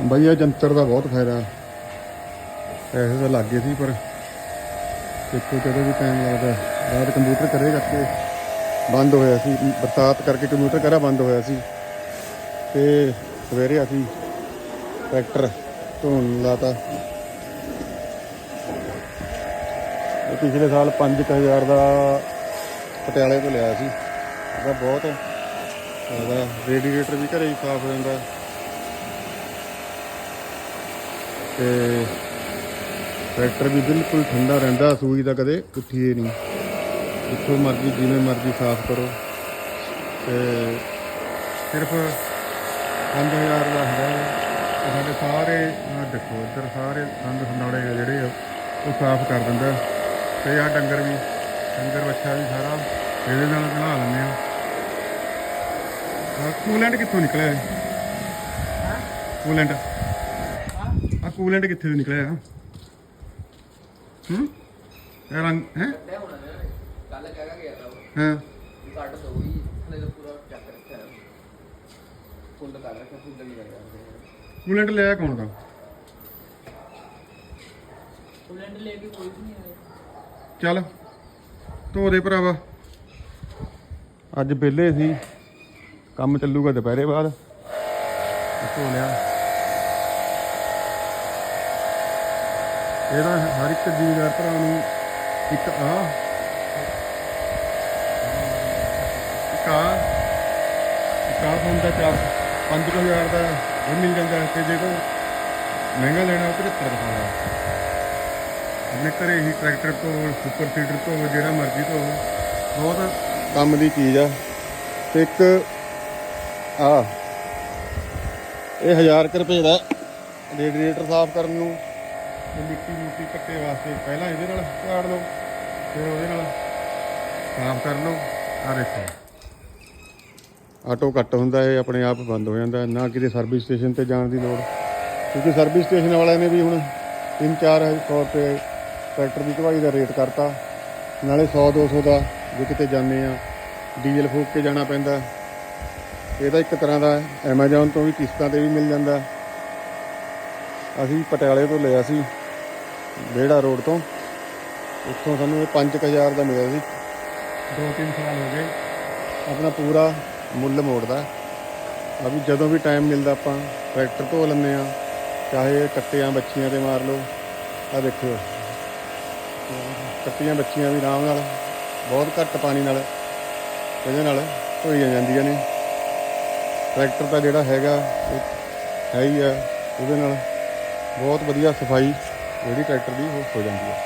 ਬਈ ਇਹ ਜੰਤਰ ਦਾ ਬਹੁਤ ਫਾਇਦਾ। ਪੈਸੇ ਤਾਂ ਲੱਗ ਸੀ, ਪਰ ਦੇਖੋ ਜਦੋਂ ਵੀ ਟਾਈਮ ਲੱਗਦਾ ਬਾਅਦ ਕੰਪਿਊਟਰ ਕਰੇ ਕਰਕੇ ਬੰਦ ਹੋਇਆ ਸੀ। ਬਰਸਾਤ ਕਰਕੇ ਕੰਪਿਊਟਰ ਕਰਾ ਬੰਦ ਹੋਇਆ ਸੀ। ਤੇ ਸਵੇਰੇ ਅਸੀਂ ਟਰੈਕਟਰ ਧੋਣ ਲਾਤਾ। ਇਹ ਪਿਛਲੇ ਸਾਲ 5000 ਦਾ ਪਟਿਆਲੇ ਤੋਂ ਲਿਆ ਸੀ। ਉਹਦਾ ਬਹੁਤ ਫਾਇਦਾ। ਰੇਡੀਏਟਰ ਵੀ ਘਰੇ ਹੀ ਸਾਫ਼ ਹੋ ਜਾਂਦਾ ਤੇ ਟਰੈਕਟਰ ਵੀ ਬਿਲਕੁਲ ਠੰਡਾ ਰਹਿੰਦਾ ਸੂਈ ਦਾ ਕਦੇ ਉੱਠੀਏ ਨਹੀਂ। ਜਿੱਥੋਂ ਮਰਜ਼ੀ ਜਿਵੇਂ ਮਰਜ਼ੀ ਸਾਫ਼ ਕਰੋ। ਤੇ ਸਿਰਫ 5000 ਦਾ ਹੁੰਦਾ ਹੈ। ਸਾਡੇ ਸਾਰੇ ਦੇਖੋ ਇੱਧਰ ਸਾਰੇ ਸੰਦ ਸੰਦਾੜੇ ਜਿਹੜੇ ਆ ਉਹ ਸਾਫ਼ ਕਰ ਦਿੰਦਾ। ਤੇ ਆ ਡੰਗਰ ਵੀ ਡੰਗਰ ਬੱਚਾ ਵੀ ਸਾਰਾ ਇਹਦੇ ਨਾਲ ਬਣਾ ਲੈਂਦੇ ਆ ਕੂਲੈਂਟ ਕਿੱਥੋਂ ਨਿਕਲਿਆ ਹੈ? ਕੂਲੈਂਟ ਕੂਲੈਂਟ ਕਿੱਥੇ ਤੋਂ ਨਿਕਲਿਆ? ਹੂੰ? ਇਹ ਰੰਗ ਹੈ? ਕੱਲ ਕਹਿ ਕੇ ਗਿਆ ਤਾ ਉਹ। ਹਾਂ। ਵੀ ਕੱਢ ਦੋ ਹੀ ਹਲੇ ਤਾਂ ਪੂਰਾ ਚੱਕ ਰੱਖਿਆ ਹੈ। ਫੁੱਲ ਕਰ ਰੱਖਿਆ ਫੁੱਲ ਨਹੀਂ ਕਰਦਾ ਕੂਲੈਂਟ ਲਿਆ ਕੌਣ ਦਾ? ਫੁੱਲੈਂਡ ਲੈ ਕੇ ਕੋਈ ਵੀ ਨਹੀਂ ਆਇਆ। ਚੱਲ ਧੋ ਦੇ ਭਰਾਵਾ। ਅੱਜ ਵਿਹਲੇ ਸੀ। ਕੰਮ ਚੱਲੂਗਾ ਦੁਪਹਿਰੇ ਬਾਅਦ। ਧੋ ਲਿਆ। ਇਹਦਾ ਹਰ ਇੱਕ ਜ਼ਿਮੀਦਾਰ ਭਰਾ ਨੂੰ ਇੱਕ ਆ। ਇੱਕ ਆ। ਇੱਕ ਆ ਹੁੰਦਾ ਚਾਰ 5000 ਦਾ ਉਹ ਮਿਲ ਜਾਂਦਾ ਤੇ ਜੇ ਕੋ ਮਹਿੰਗਾ ਲੈਣਾ ਉਹ 75 ਰੁਪਏ ਦਾ ਆਪਣੇ ਘਰੇ ਹੀ ਟਰੈਕਟਰ ਤੋਂ ਸੁਪਰ ਸੀਡਰ ਤੋਂ ਜਿਹੜਾ ਮਰਜ਼ੀ ਤੋਂ ਬਹੁਤ ਕੰਮ ਦੀ ਚੀਜ਼ ਆ। ਤੇ ਇੱਕ ਆ। ਇਹ 1000 ਕੁ ਰੁਪਏ ਦਾ ਰੇਡੀਏਟਰ ਸਾਫ਼ ਕਰਨ ਨੂੰ ਤੇ ਮਿੱਟੀ ਮੁੱਟੀ ਕੱਟੇ ਵਾਸਤੇ ਪਹਿਲਾਂ ਇਹਦੇ ਨਾਲ ਝਾੜ ਲਓ, ਫਿਰ ਉਹਦੇ ਨਾਲ ਸਾਫ਼ ਕਰ ਲਓ। ਆ ਦੇਖੋ। ਆਟੋ ਕੱਟ ਹੁੰਦਾ ਹੈ ਆਪਣੇ ਆਪ ਬੰਦ ਹੋ ਜਾਂਦਾ, ਨਾ ਕਿਤੇ ਸਰਵਿਸ ਸਟੇਸ਼ਨ ਤੇ ਜਾਣ ਦੀ ਲੋੜ। ਕਿਉਂਕਿ ਸਰਵਿਸ ਸਟੇਸ਼ਨ ਵਾਲਿਆਂ ਨੇ ਵੀ ਹੁਣ 3-4 ਸੌ ਰੁਪਏ ਟਰੈਕਟਰ ਦੀ ਧਵਾਈ ਦਾ ਰੇਟ ਕਰਤਾ। ਨਾਲੇ 100-200 ਦਾ ਜੇ ਕਿਤੇ ਜਾਂਦੇ ਆ, ਡੀਜ਼ਲ ਫੂਕ ਕੇ ਜਾਣਾ ਪੈਂਦਾ। ਇਹਦਾ ਇੱਕ ਤਰ੍ਹਾਂ ਦਾ ਐਮਾਜ਼ੋਨ ਤੋਂ ਵੀ ਕਿਸ਼ਤਾਂ ਤੇ ਵੀ ਮਿਲ ਜਾਂਦਾ। ਅਸੀਂ ਪਟਿਆਲੇ ਤੋਂ ਲਿਆ ਸੀ। ਬੇੜਾ ਰੋਡ ਤੋਂ। ਉੱਥੋਂ ਸਾਨੂੰ ਇਹ 5000 ਦਾ ਮਿਲਿਆ ਸੀ। 2-3 ਸਾਲ ਹੋ ਗਏ। ਆਪਣਾ ਪੂਰਾ ਮੁੱਲ ਮੋੜਦਾ। ਆ ਵੀ ਜਦੋਂ ਵੀ ਟਾਈਮ ਮਿਲਦਾ ਆਪਾਂ ਟਰੈਕਟਰ ਧੋ ਲੈਂਦੇ ਆ ਚਾਹੇ ਕੱਟਿਆਂ ਬੱਚੀਆਂ ਤੇ ਮਾਰ ਲਓ। ਆ ਦੇਖਿਓ ਕੱਟੀਆਂ ਬੱਚੀਆਂ ਵੀ ਆਰਾਮ ਨਾਲ ਬਹੁਤ ਘੱਟ ਪਾਣੀ ਨਾਲ ਇਹਦੇ ਨਾਲ ਧੋਈਆਂ ਜਾਂਦੀਆਂ ਨੇ। ਟਰੈਕਟਰ ਦਾ ਜਿਹੜਾ ਹੈਗਾ ਹੈ ਹੀ ਆ। ਉਹਦੇ ਨਾਲ ਬਹੁਤ ਵਧੀਆ ਸਫ਼ਾਈ ਜਿਹੜੀ ਟਰੈਕਟਰ ਦੀ ਉਹ ਹੋ ਜਾਂਦੀ ਹੈ।